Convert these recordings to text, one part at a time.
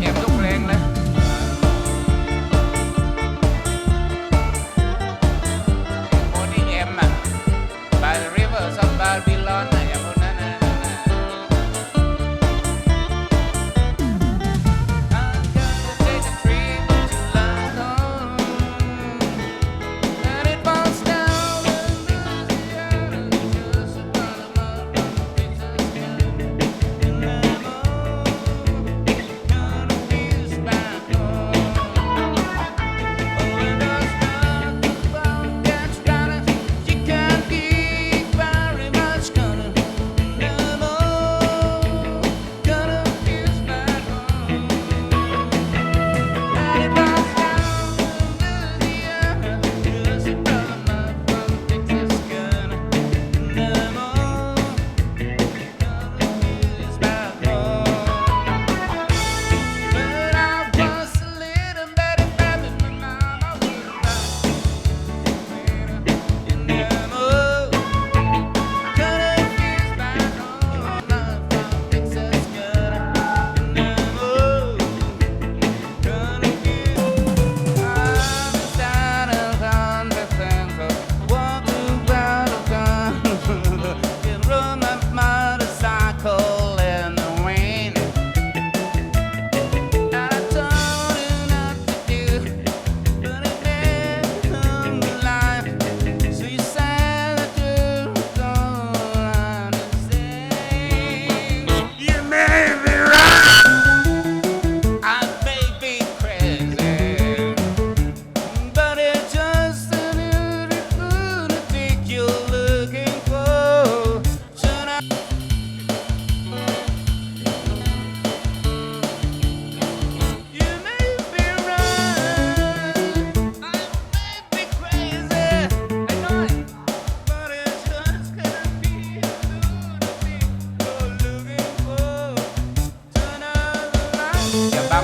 đẹp lúc lên lên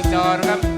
ำจรครับ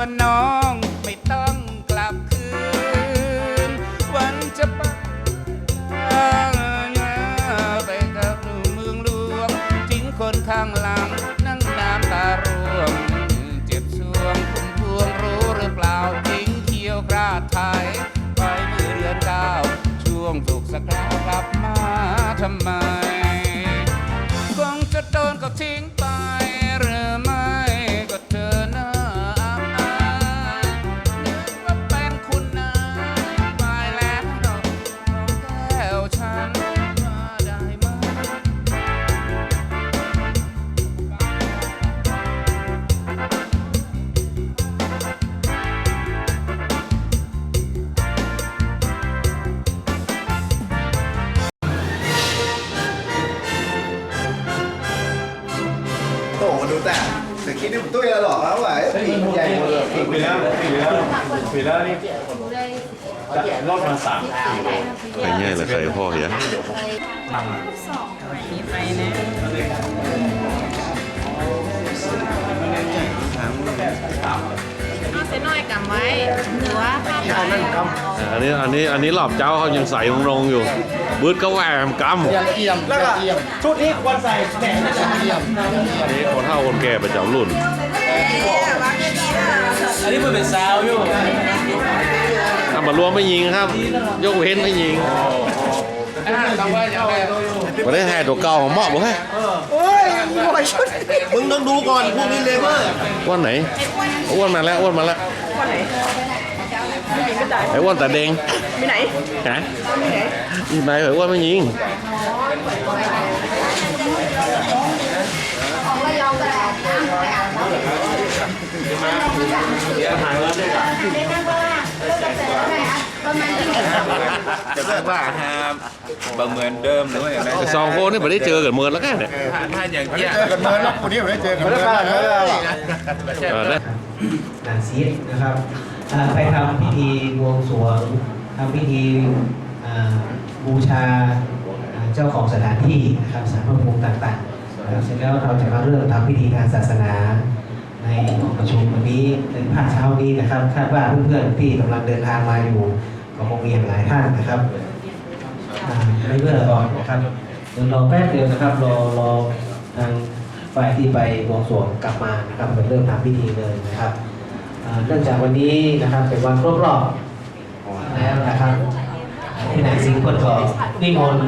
a no. ปีแล้วปีแล้วปีแล้วนี่รอบมาสามไข่เงี้ยหรือไข่พ่อเหี้ยเอาเส้นน้อยกำไว้หรือว่าข้าวไว้อันนี้อันนี้อันนี้หลอบเจ้าเขายังใส่ลงๆอยู่บืดก็แหวมกำแล้วก็ชุดนี้ควรใส่แหนมอันนี้คนเฒ่าคนแก่ประจำรุ่น อันนี้มันเป็นซาวอยู่ถ้ามารวมไม่ยิงครับ ยกเว้นไม่ยิงคำว่าอย่างไรมาได้แห่ตัวเก่าของเหมาะบ่ฮะมึงต้องดูก่อนพวกนี้เลเวอร์อ้วนไหนอ้วนมาแล้วอ้วนมาแล้วไอ้อ้วนแต่เด้งไปไหนฮะอีไหนไอ้อ้วนไม่ยิง จะเรียกว่าฮะบะเหมือนเดิมหรือว่าอย่างไรไอ้สองคนนี่ไม่ได้เจอกันเมินแล้วแค่เนี่ยถ้าถ้าอย่างเงี้ยกันเมินแล้วคนนี้ไม่ได้เจอกันเมินแล้วเออได้นางซีดนะครับอ่าไปทำพิธีบวงสรวงทำพิธีอ่าบูชาอ่าเจ้าของสถานที่นะครับสารพระภูมิต่างๆนะครับเสร็จแล้วเราจะมาเริ่มทำพิธีทางศาสนา ในห้องประชุมวันนี้ในภาคเช้านี้นะครับคาดว่าเพื่อนๆที่กำลังเดินทางมาอยู่ก็คงมีหลายท่านนะครับไม่เพื่อก่อนนะครับเดี๋ยวรอแป๊บเดียวนะครับรอรอทางฝ่ายที่ไปบวงสรวงกลับมานะครับไปเริ่มทำพิธีเลยนะครับเนื่องจากวันนี้นะครับเป็นวันครบรอบแล้วนะครับที่นายสิงห์คนก็นิมนต์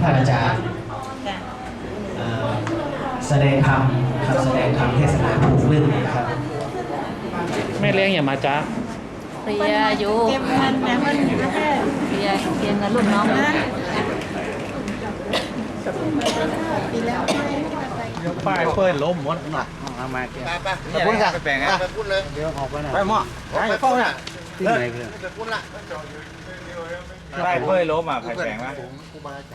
ท่านอาจารย์แสดงธรรม นะครับแสดงธรรมเทศนาผูกลื่นนะครับแม่เลี้ยงอย่ามาจ้าเปียอยู่เก็บเงินแม่เงินเปียเปียเงินลูกน้องนะป้ายเปิดล้มหมดหนักมาไปไปไปพูดกันไปแบ่งกันไปพูดเลยเดี๋ยวออกไปไหนไปหม้อไปฟ้องน่ะที่ไหนไปพูดละ ได้เพื่อล้มอะไผ่แฝงวะ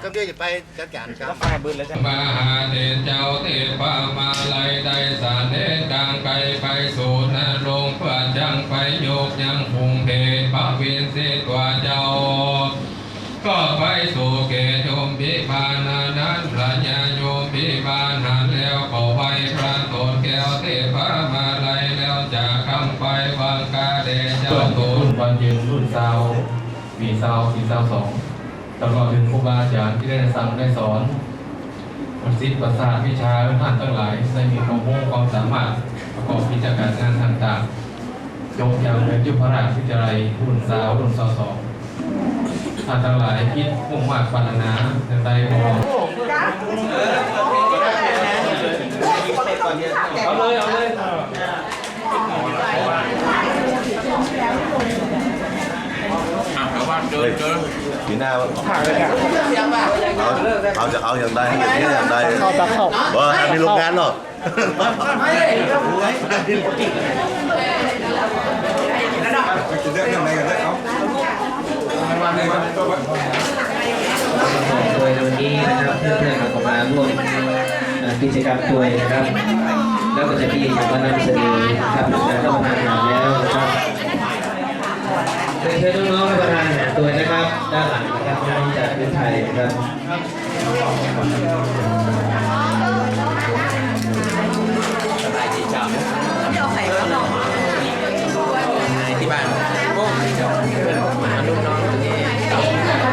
ก็เดี๋ยวจะไปจัดการครับแล้วไฟบืนแล้วใช่ไหมมหาเดชเจ้าเทพามาลัยได้สารเดชกลางไกลไปสู่นรกเพื่อยังไปโยกยังพุงเพพระวินเศษกว่าเจ้า ก็ไปสู่เกตโยมพิบานานั้นพระญาโยมพิบาลหันแล้วก็ไปพระโตนแก้วเทพามาลัยแล้วจากคำไปวังกาเดชเจ้าตูนวันยืนรุ่นสา วมีสาวสี่สาวสองตลอดถึงครูบาอาจารย์ที่ได้สั่งได้สอนประสิทธิ์ประสาทวิชาท่านทั้งหลายได้มีความรู้ความสามารถประกอบกิจการงานต่างๆยกอย่างเป็นยุพราชวิทยาลัยรุ่นสาวรุ่นสาวสองท่านทั้งหลายคิดมุ่งมั่นปรารถนาในใดมองเอาเลยเอาเลย ปีหน้าเอาเอาจะเอาอย่างใดอย่างนี้อย่างใดเข้าตาเข้าว่ามีโรงงานเนาะโดยในวันนี้นะครับเพื่อนๆก็มาร่วมอ่ากิจกรรมตัวยนะครับ แล้วก็จะมีมานำเสนอนะครับการรับประทานอาหารแล้วนะครับเชิญน้องๆรับประทานอาหารตัวย นะครับด้านหลังนะครับน้องๆจากประเทศไทยนะครับ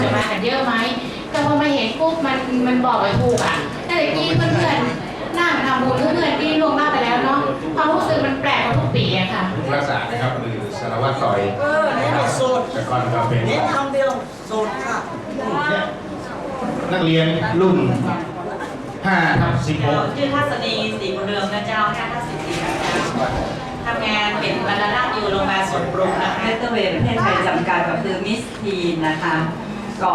จะมากันเยอะไหมแต่พอมาเห็นปุ๊บมันมันบอกไปถูกอะแต่เมื่อกี้เพื่อนๆนั่งทำบุญเพื่อนๆที่ล่วงหน้าไปแล้วเนาะความรู้สึกมันแปลกกว่าทุกปีอะค่ะรักษานะครับหรือสารวัตรต่อยแต่ก่อนก็เป็น นักเรียนรุ่น5ทับ16ชื่อทัศนีสีบุญเรืองนะเจ้าแค่ทัศนีสีนะเจ้าทำงานเป็นบรรณารักษ์อยู่โรงพยาบาลสวนปรุงนะคะเนเตอร์เวย์ประเทศไทยจำกัดก็คือมิสทีนนะคะก็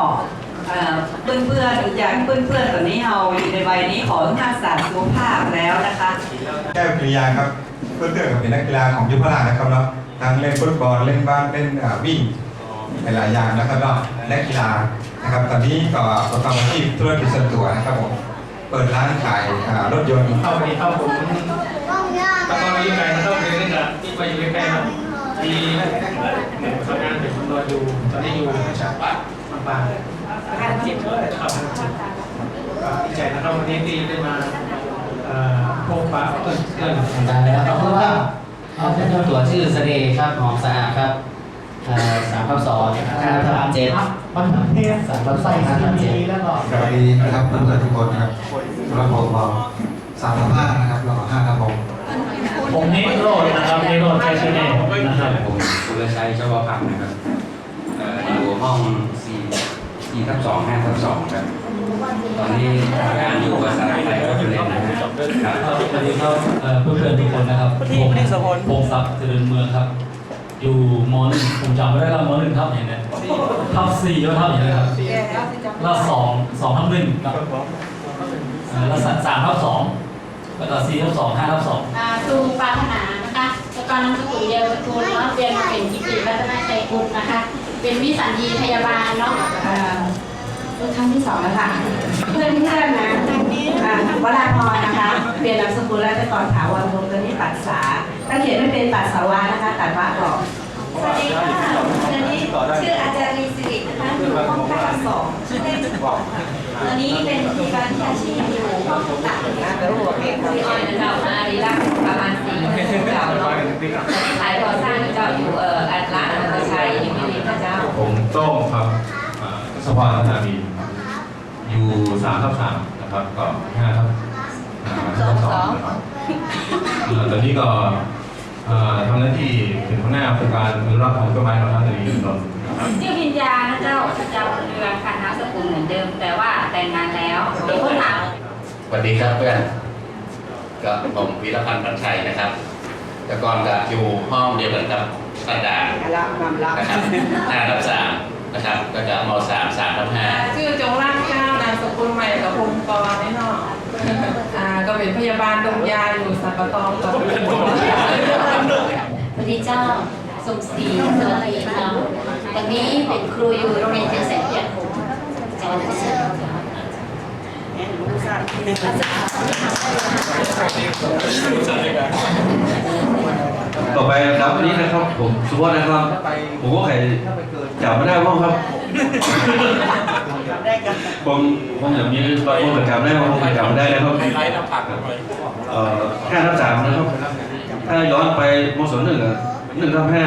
เอ่อเพื่อนๆอย่างเพื่อนๆตอนนี้เราอยู่ในวัยนี้ขอทักษะสุขภาพแล้วนะคะแก้วกิริยาครับ เพื่อนเพื่อนๆกับเป็นนักกีฬาของยุพราชนะครับเนาะทั้งเล่นฟุตบอลเล่นบาสเล่นอ่าวิ่ง หลายๆอย่างนะครับเนาะและกีฬานะครับตอนนี้ก็ประกอบอาชีพธุรกิจส่วนตัวนะครับผมเปิดร้านขายอ่ารถยนต์เข้าไปเข้าผมตะกอนยังไงเข้าไปนี่นะที่ไปอยู่ใกล้ๆครับปีหนึ่งทำงานเป็นตำรวจอยู่ตอนนี้อยู่ชาบ้านลำปางเจ็บเลยครับดีใจนะครับวันนี้ที่ได้มาพบปะเพื่อนเพื่อนได้แล้วขอบคุณครับเอาเจ้าตัวชื่อเสน่ห์ครับหอมสะอาดครับ สามทับสองห้าทับเจ็ดมันเทสสามทับสองห้าทับเจ็ดแล้วก็สวัสดีนะครับเพื่อนๆทุกคนนะครับเราผมก็สามทับห้านะครับแล้วก็ห้าทับหกผมนิโรดนะครับนิโรดแคชเน่นะครับผมสุรชัยเจ้าพักนะครับเอ่ออยู่ห้อง4 4ทับ2 5ทับ2ครับตอนนี้ทำงานอยู่ภาษาไทยก็จะเล่นนะครับครับสวัสดีครับเอ่อเพื่อนๆทุกคนนะครับผมพงศักดิ์เจริญเมืองครับ อยู่มหนึ่งผมจำไม่ได้แล้วมหนึ่งทับอย่างนี้ทับสี่แล้วทับอย่างนี้ครับแล้วสองสองทับหนึ่งครับเอ่อแล้วสามทับสองแล้วก็สี่ทับสองห้าทับสองอ่าครูปรารถนานะคะแล้วก็นามสกุลเดียวกับคุณเนาะเรียนมาเป็นกิติรัตนชัยกุลนะคะ เป็นวิสัญญีพยาบาลเนาะอ่า รุ่นครั้งที่สองแล้วค่ะ เพื่อนเพื่อนๆนะอ่าวราพรนะคะ เปลี่ยนนามสกุลแล้วแต่ก่อนถาวรวงศ์ตอนนี้ปัดษาถ้าเขียนไม่เป็นปัดสาวานะคะ ตัดวะออกสวัสดีค่ะอันนี้ชื่ออาจารย์ลีสิรินะคะอยู่ห้องพักสองชื่อเล่นชื่อป๋องค่ะตอนนี้เป็นพยาบาลวิชาชีพอยู่ห้องต่างๆนะแล้วหัวเก่งพี่อ้อยนะเจ้าอารีรักษ์ประมาณสี่เจ้าเนาะขายก่อสร้างเจ้าอยู่เอ่ออัตลาดอนันตชัยอยู่ที่นี่พระเจ้าผมโต้งครับ สภาพัฒนาดีอยู่3ทับ3นะครับก็5ทับสองสองตอนนี้ก็เอ่อทำหน้าที่เป็นหัวหน้าโครงการอนุรักษ์ของต้นไม้ของท่านตรีนนท์นะครับชื่อพิญญานะเจ้าเจ้าเรืองคันนามสกุลเหมือนเดิม แต่ว่าแต่งงานแล้วเดี๋ยวคนถามสวัสดีครับเพื่อนก็ผมวีรพันธ์ปัญชัยนะครับ แต่ก่อนก็อยู่ห้องเดียวกันกับสันดานะครับห้าทับสาม นะครับก็จะมสามสามทับห้าชื่อจงรักเจ้านามสกุลใหม่กับพงกรนี่เนาะอ่าก็เป็นพยาบาลดมยาอยู่สัปปะตองกับสวัสดีเจ้าสมศรีสวัสดีเจ้าวันนี้เป็นครูอยู่โรงเรียนเจริญแสงเกียรติผมจังหวัดพิษณุโลก ต่อไปนะครับนี้นะครับ ผมสุวัสดิ์นะครับ ผมก็ใครจับไม่ได้บ้างครับ ผมผมอย่างนี้บางคนจับได้บางคนจับไม่ได้นะครับเอ่อห้าทับสามนะครับ ถ้าย้อนไปมศหนึ่งอะหนึ่งทับห้า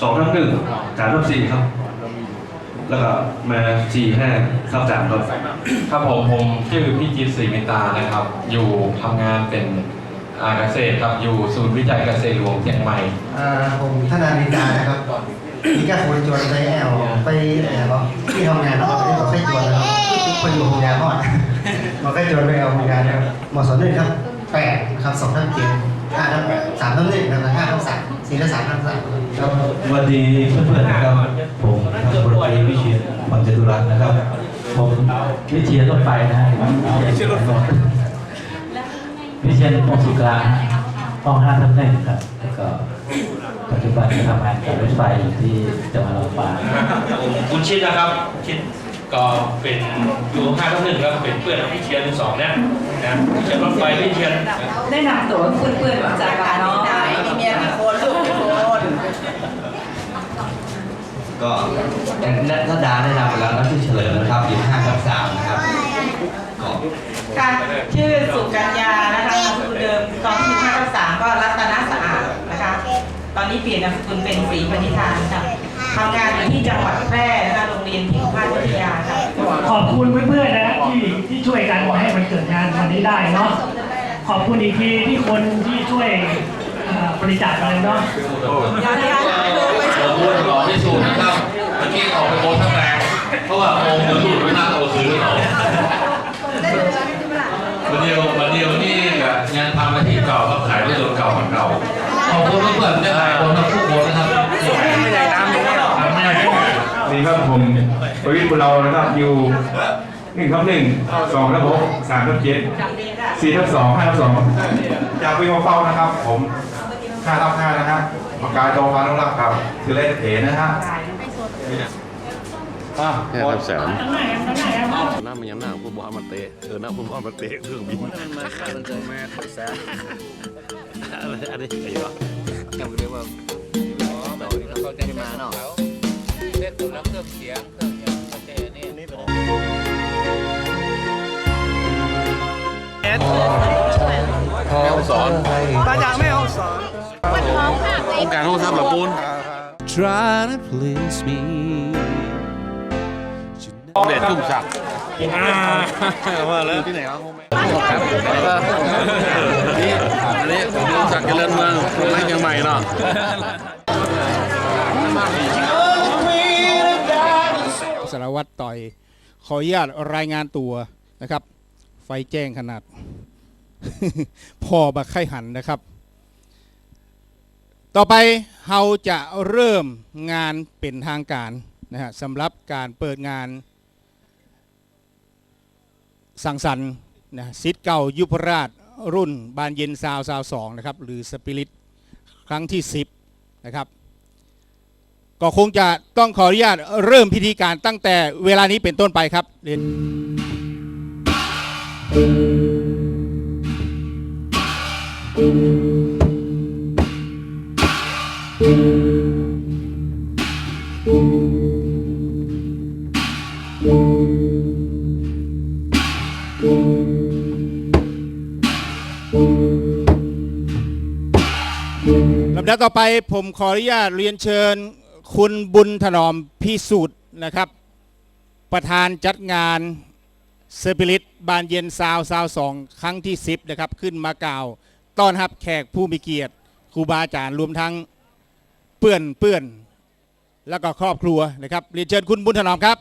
สองทับหนึ่งสามทับสี่ครับ แล้วก็มาสี่ห้าทับสามครับครับผมผมชื่อพี่จิตศรีมิตานะครับ อยู่ทำงานเป็นอาเกษตรครับอยู่ศูนย์วิจัยเกษตรหลวงเชียงใหม่อ่าผมธนาดินดานะครับมีแก้คนจวนไปแอลไปแอลที่ทำงานแล้วก็ไปใช้จวนนะครับคนอยู่โรงงานก่อนมาใกล้จวนไปแอลโรงงานนะครับมศหนึ่งครับแปดนะครับสองทับเจ็ด ห้าทับแปดสามทับหนึ่งนะครับห้าทับสามสี่ทับสามทับสามครับสวัสดีเพื่อนๆนะครับ ผมทางบริษัทวิเชียรพรจตุรัสนะครับ ผมวิเชียรรถไฟนะฮะวิเชียรรถไฟวิเชียรปงสุกลางห้องห้าทับหนึ่งครับแล้วก็ปัจจุบันทำงานกับรถไฟอยู่ที่จังหวัดลำปางผมคุณชิดนะครับชิด ก็เป็นอยู่ห้าทับหนึ่งแล้วก็เป็นเพื่อนพี่เชียร์ทั้งสองเนี่ยนะพี่เชียร์รถไฟพี่เชียร์ได้นำตัวเพื่อนๆจากการน้องมีเมียมีคนลูกมีคนก็นัทดาได้นำไปแล้วนัทที่เฉลิมนะครับอยู่5ทับ3นะครับก็ค่ะชื่อสุกัญญานะคะนามสกุลเดิมตอนที่ห้ากับสามก็รัตนสะอาดนะคะ ตอนนี้เปลี่ยนนามสกุลเป็นศรีปณิธานค่ะทำงานอยู่ที่จังหวัดแพร่นะคะ เรียนที่พาวิทยาค่ะขอบคุณเพื่อนๆนะที่ที่ช่วยกันให้มันเกิดงานวันนี้ได้เนาะขอบคุณอีกทีที่คนที่ช่วยเอ่อบริจาคอะไรเนาะผมพูดรอที่สูน ประวิทย์บุญเรานะครับอยู่หนึ่งทับหนึ่งสองทับหกสามทับเจ็ดสี่ทับสองห้าทับสองจากวิวมาเฝ้านะครับ ผมห้าทับห้านะฮะปากกาโตพานุรักษ์ครับคือเล่นเถนะฮะอะแค่ทับแสนหน้ามันยังหน้าฟุบอลมาเตะเออหน้าฟุบอลมาเตะเครื่องบินมาแม่ทับแสนอะไรอะไรไอ้วะยังเรียกว่าเขาจะมาเนาะเล่นตัวแล้วเครื่องเสียงเครื่อง แม่ห้องสอนมาจากแม่ห้องสอนต้องการห้องซับหรอปูน Try to please me เด็ดทุ่งศักดิ์ว่าแล้วที่ไหนครับนี่อันนี้ทุ่งศักดิ์เจริญเมืองนั่งยังใหม่เนาะสารวัตรต่อย ขออนุญาตรายงานตัวนะครับ ไฟแจ้งขนาด พอบักไข่หันนะครับ ต่อไปเราจะเริ่มงานเป็นทางการนะฮะสำหรับการเปิดงานสังสรรค์นะซิดเก่ายุพราชรุ่นบานเย็นซาวซาวสองนะครับ หรือสปิริตครั้งที่ 10 นะครับ ก็คงจะต้องขออนุญาตเริ่มพิธีการตั้งแต่เวลานี้เป็นต้นไปครับเรียน ลำดับต่อไปผมขออนุญาตเรียนเชิญ คุณบุญถนอมพิสูจน์นะครับ ประธานจัดงานเซอร์ปิลิตบานเย็นซาวซาวสองครั้งที่ 10 นะครับ ขึ้นมากล่าว ต้อนรับแขกผู้มีเกียรติครูบาอาจารย์รวมทั้งเปื่อนเปื่อนแล้วก็ครอบครัวนะครับเรียนเชิญคุณบุญถนอมครับ